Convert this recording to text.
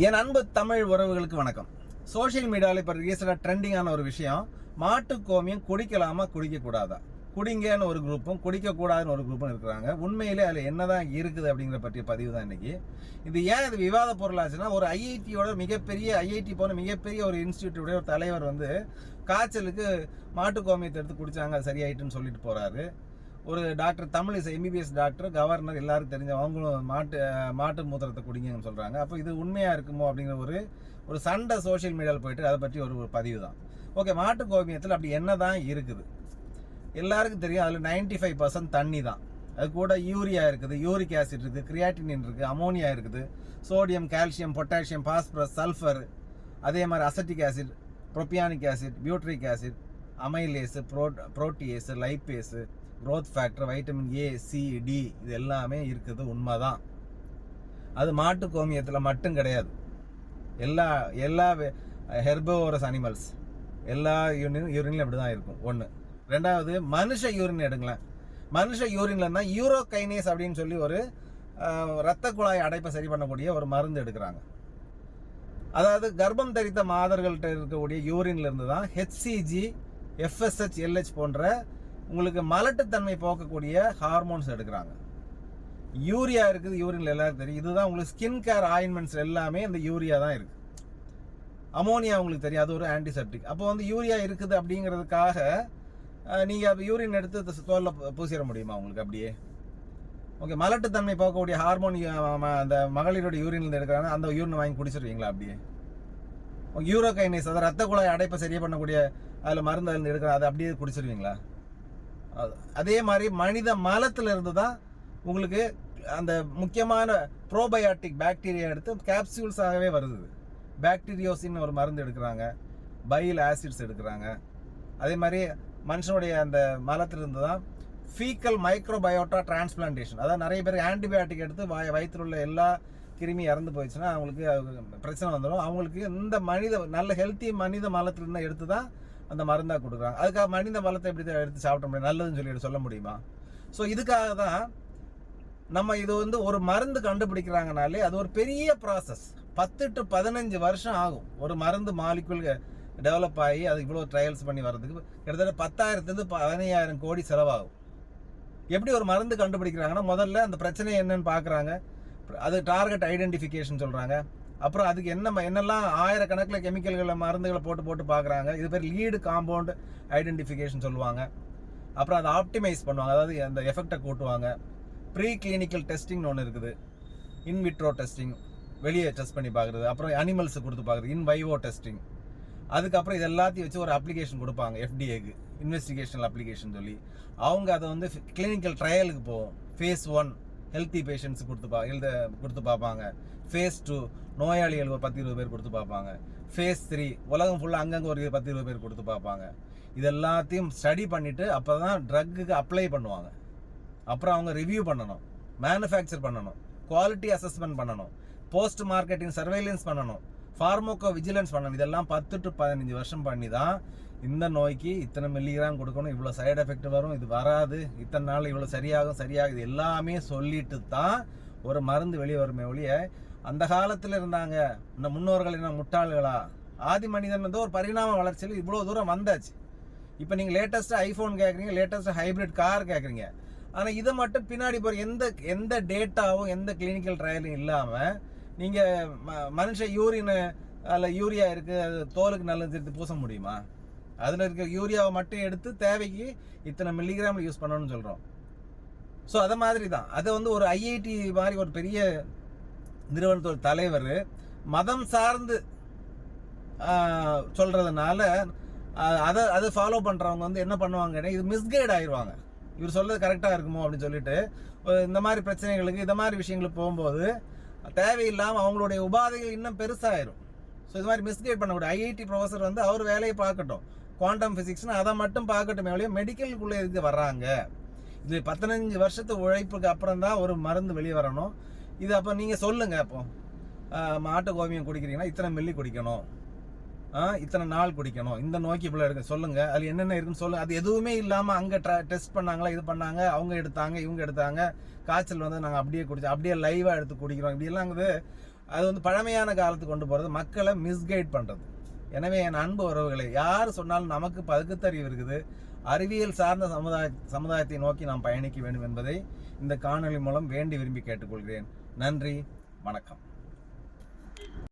என் அன்பு தமிழ் உறவுகளுக்கு வணக்கம். சோஷியல் மீடியாவில் இப்போ ரீசெண்டாக ட்ரெண்டிங்கான ஒரு விஷயம் மாட்டு கோமியம் குடிக்கலாமா குடிக்கக்கூடாதா? குடிங்கன்னு ஒரு குரூப்பும் குடிக்கக்கூடாதுன்னு ஒரு குரூப்பும் இருக்கிறாங்க. உண்மையிலே அதில் என்னதான் இருக்குது அப்படிங்கிற பற்றிய பதிவு தான் இன்னைக்கு. இது ஏன் இது விவாத பொருளாச்சுன்னா ஒரு ஐஐடியோட மிகப்பெரிய ஐஐடி போன மிகப்பெரிய ஒரு இன்ஸ்டியூட்டோட ஒரு தலைவர் வந்து காய்ச்சலுக்கு மாட்டு கோமியத்தை எடுத்து குடித்தாங்க அது சரியாயிட்டுன்னு சொல்லிட்டு போகிறாரு ஒரு doctor Tamil MBBS doctor governor எல்லாருக்கும் தெரிஞ்ச அவங்களும் மாட்டு மாட்டு மூத்திரத்தை குடிங்கன்னு சொல்கிறாங்க அப்போ இது உண்மையாக இருக்குமோ அப்படிங்கிற ஒரு ஒரு சண்டை சோஷியல் மீடியாவில் போயிட்டு அதை பற்றி ஒரு ஒரு பதிவு தான். ஓகே மாட்டு கோமியத்தில் அப்படி என்ன தான் இருக்குது? எல்லாருக்கும் தெரியும் அதில் 95% ஃபைவ் பர்சன்ட் தண்ணி தான். அது கூட யூரியா இருக்குது யூரிக் ஆசிட் இருக்குது கிரியாட்டினின் இருக்குது அமோனியா இருக்குது sodium calcium potassium phosphorus sulphur அதே மாதிரி acetic acid propionic acid butyric acid amylase pro protease lipase growth factor vitamin A C D இது எல்லாமே இருக்குது உண்மைதான். அது மாட்டு கோமியத்தில் மட்டும் கிடையாது. எல்லா எல்லா ஹெர்போரஸ் அனிமல்ஸ் எல்லா யூரின் யூரின்லையும் அப்படி தான் இருக்கும். ஒன்று ரெண்டாவது மனுஷ யூரின் எடுங்களேன். மனுஷ யூரின்ல தான் யூரோகைனேஸ் அப்படின்னு சொல்லி ஒரு ரத்த இரத்த குழாய் அடைப்பை சரி பண்ணக்கூடிய ஒரு மருந்து எடுக்கிறாங்க. அதாவது கர்ப்பம் தரித்த மாதர்கள்ட்ட இருக்கக்கூடிய யூரின்லேருந்து தான் ஹெச்சிஜி எஃப்எஸ்ஹெச் எல்ஹெச் போன்ற உங்களுக்கு மலட்டுத்தன்மை போக்கக்கூடிய ஹார்மோன்ஸ் எடுக்கிறாங்க. யூரியா இருக்குது யூரின்ல எல்லாருக்கும் தெரியும். இதுதான் உங்களுக்கு ஸ்கின் கேர் ஆயின்மெண்ட்ஸ் எல்லாமே இந்த யூரியா தான் இருக்கு. அமோனியா உங்களுக்கு தெரியும் அது ஒரு ஆன்டிசெப்டிக் அப்போ வந்து யூரியா இருக்குது அப்படிங்கிறதுக்காக நீங்கள் அப்போ யூரின் எடுத்து தோலில் பூசிட முடியுமா உங்களுக்கு அப்படியே? ஓகே மலட்டுத்தன்மை போக்கக்கூடிய ஹார்மோன் அந்த மகளிரோட யூரின்லேருந்து எடுக்கிறாங்க. அந்த யூரின் வாங்கி குடிச்சிருவீங்களா அப்படியே? யூரோகைனேஸ் அதாவது ரத்த குழாய் அடைப்பை சரியாக பண்ணக்கூடிய அதில் மருந்து அதில் எடுக்கிற அதை அப்படியே குடிச்சிருவீங்களா? அதே மாதிரி மனித மலத்தில் இருந்து தான் உங்களுக்கு அந்த முக்கியமான ப்ரோபயாட்டிக் பாக்டீரியா எடுத்து கேப்சூல்ஸாகவே வருது. பாக்டீரியோசின்னு ஒரு மருந்து எடுக்கிறாங்க. பைல் ஆசிட்ஸ் எடுக்கிறாங்க. அதே மாதிரி மனுஷனுடைய அந்த மலத்திலிருந்து தான் ஃபீக்கல் மைக்ரோபயோட்டா டிரான்ஸ்பிளான்டேஷன் அதாவது நிறைய பேர் ஆன்டிபயோட்டிக் எடுத்து வாய் வயிற்றில் உள்ள எல்லா கிருமி இறந்து போயிடுச்சுன்னா அவங்களுக்கு பிரச்சனை வந்துடும். அவங்களுக்கு இந்த மனித நல்ல ஹெல்த்தி மனித மலத்திலிருந்து எடுத்து தான் அந்த மருந்தாக கொடுக்குறாங்க. அதுக்காக மனித வளத்தை எப்படி தான் எடுத்து சாப்பிட முடியும்? நல்லதுன்னு சொல்லிட்டு சொல்ல முடியுமா? ஸோ இதுக்காக தான் நம்ம இது வந்து ஒரு மருந்து கண்டுபிடிக்கிறாங்கனாலே அது ஒரு பெரிய ப்ராசஸ் பத்து டு பதினஞ்சு வருஷம் ஆகும். ஒரு மருந்து மாலிகுல் டெவலப் ஆகி அது இவ்வளோ ட்ரையல்ஸ் பண்ணி வர்றதுக்கு. கிட்டத்தட்ட பத்தாயிரத்துலேருந்து பதினையாயிரம் கோடி செலவாகும். எப்படி ஒரு மருந்து கண்டுபிடிக்கிறாங்கன்னா முதல்ல அந்த பிரச்சனை என்னன்னு பார்க்குறாங்க. அது டார்கெட் ஐடென்டிஃபிகேஷன் சொல்கிறாங்க அப்புறம் அதுக்கு என்ன ம- என்னெல்லாம் ஆயிரக்கணக்கில் கெமிக்கல்களை மருந்துகளை போட்டு போட்டு பார்க்குறாங்க. இது பேர் லீடு காம்பவுண்ட் ஐடென்டிஃபிகேஷன் சொல்லுவாங்க. அப்புறம் அதை ஆப்டிமைஸ் பண்ணுவாங்க. அதாவது அந்த எஃபெக்டை கூட்டுவாங்க. ப்ரீ கிளினிக்கல் டெஸ்டிங்னு ஒன்று இருக்குது. In vitro testing. வெளியே டெஸ்ட் பண்ணி பார்க்குறது. அப்புறம் அனிமல்ஸ் கொடுத்து பார்க்குறது. In vivo testing. அதுக்கப்புறம் இது எல்லாத்தையும் வச்சு ஒரு அப்ளிகேஷன் கொடுப்பாங்க. எஃப்டிஏக்கு இன்வெஸ்டிகேஷனல் அப்ளிகேஷன் சொல்லி. அவங்க அதை வந்து கிளினிக்கல் ட்ரையலுக்கு போகும் ஃபேஸ் ஒன் ஹெல்த்தி பேஷண்ட்ஸ் கொடுத்து பா எழுத கொடுத்து பார்ப்பாங்க. ஃபேஸ் டூ நோயாளிகள் ஒரு பத்து இருபது பேர் கொடுத்து பார்ப்பாங்க. ஃபேஸ் த்ரீ உலகம் ஃபுல்லாக அங்கங்கே ஒரு பத்து இருபது பேர் கொடுத்து பார்ப்பாங்க. இது எல்லாத்தையும் ஸ்டடி பண்ணிவிட்டு அப்போ தான் ட்ரக்குக்கு அப்ளை பண்ணுவாங்க. அப்புறம் அவங்க ரிவ்யூ பண்ணணும். மேனுஃபேக்சர் பண்ணணும். குவாலிட்டி அசஸ்மெண்ட் பண்ணணும். போஸ்ட் மார்க்கெட்டிங் சர்வேலன்ஸ் பண்ணணும். ஃபார்மோக்கோ விஜிலன்ஸ் பண்ணணும். இதெல்லாம் பத்து டு பதினஞ்சு வருஷம் பண்ணி தான் இந்த நோய்க்கு இத்தனை மில்லிகிராம் கொடுக்கணும் இவ்வளோ சைடு எஃபெக்ட் வரும் இது வராது. இத்தனை நாள் இவ்வளோ சரியாகும் சரியாகுது. எல்லாமே சொல்லிட்டு தான் ஒரு மருந்து வெளியே வருமே ஒழிய அந்த காலத்தில் இருந்தாங்க இந்த முன்னோர்கள் என்ன முட்டாள்களா? ஆதி மனிதன் வந்து ஒரு பரிணாம வளர்ச்சியில் இவ்வளோ தூரம் வந்தாச்சு. இப்போ நீங்கள் லேட்டஸ்ட்டாக ஐஃபோன் கேட்குறீங்க லேட்டஸ்ட்டு ஹைபிரிட் கார் கேட்குறீங்க ஆனால் இதை மட்டும் பின்னாடி போகிற எந்த எந்த டேட்டாவும் எந்த கிளினிக்கல் ட்ரையலும் இல்லாமல் நீங்கள் ம மனுஷ யூரின் அதில் யூரியா இருக்குது அது தோலுக்கு நல்லது எடுத்து பூச முடியுமா? அதில் இருக்க யூரியாவை மட்டும் எடுத்து தேவைக்கு இத்தனை மில்லிகிராம் யூஸ் பண்ணணும்னு சொல்கிறோம் ஸோ அதை மாதிரி தான் அதை வந்து ஒரு ஐஐடி மாதிரி ஒரு பெரிய நிறுவனத்தோட தலைவர் மதம் சார்ந்து சொல்கிறதுனால அதை அதை ஃபாலோ பண்ணுறவங்க வந்து என்ன பண்ணுவாங்கன்னா இது மிஸ்கைட் ஆயிடுவாங்க இவர் சொல்றது கரெக்டாக இருக்குமோ அப்படின்னு சொல்லிட்டு இந்த மாதிரி பிரச்சனைகளுக்கு இந்த மாதிரி விஷயங்களுக்கு போகும்போது தேவையில்லாமல் அவங்களுடைய உபாதைகள் இன்னும் பெருசாகிடும் ஸோ இது மாதிரி மிஸ்கைட் பண்ணக்கூடிய ஐஐடி ப்ரொஃபஸர் வந்து அவர் வேலையை பார்க்கட்டும். குவாண்டம் ஃபிசிக்ஸ்னு அதை மட்டும் பார்க்கட்டும் ஒழிய மெடிக்கலுக்குள்ளே எதுக்கு வர்றாங்க? இது பதினஞ்சு வருஷத்து உழைப்புக்கு அப்புறம் தான் ஒரு மருந்து வெளியே வரணும். இது அப்போ நீங்கள் சொல்லுங்கள் அப்போ. மாட்டு கோமியம் குடிக்கிறீங்கன்னா இத்தனை மில்லி குடிக்கணும். ஆ, இத்தனை நாள் குடிக்கணும். இந்த நோய்க்கு இவ்வளோ எடுக்க சொல்லுங்கள் அதில் என்னென்ன இருக்குன்னு சொல்லுங்கள் அது எதுவுமே இல்லாமல் அங்கே டெஸ்ட் பண்ணாங்களா இது பண்ணாங்க அவங்க எடுத்தாங்க இவங்க எடுத்தாங்க. காய்ச்சல் வந்து நாங்கள் அப்படியே குடிச்சோம் அப்படியே லைவாக எடுத்து குடிக்கிறோம். இப்படியெல்லாம் வந்து அது வந்து பழமையான காலத்துக்கு கொண்டு போகிறது மக்களை மிஸ்கைட் பண்ணுறது எனவே என் அன்பு உறவுகளை யார் சொன்னாலும் நமக்கு பகுத்தறிவு இருக்குது. அறிவியல் சார்ந்த சமுதாய சமுதாயத்தை நோக்கி நாம் பயணிக்க வேண்டும் என்பதை இந்த காணொலி மூலம் வேண்டி விரும்பி கேட்டுக்கொள்கிறேன். நன்றி வணக்கம்.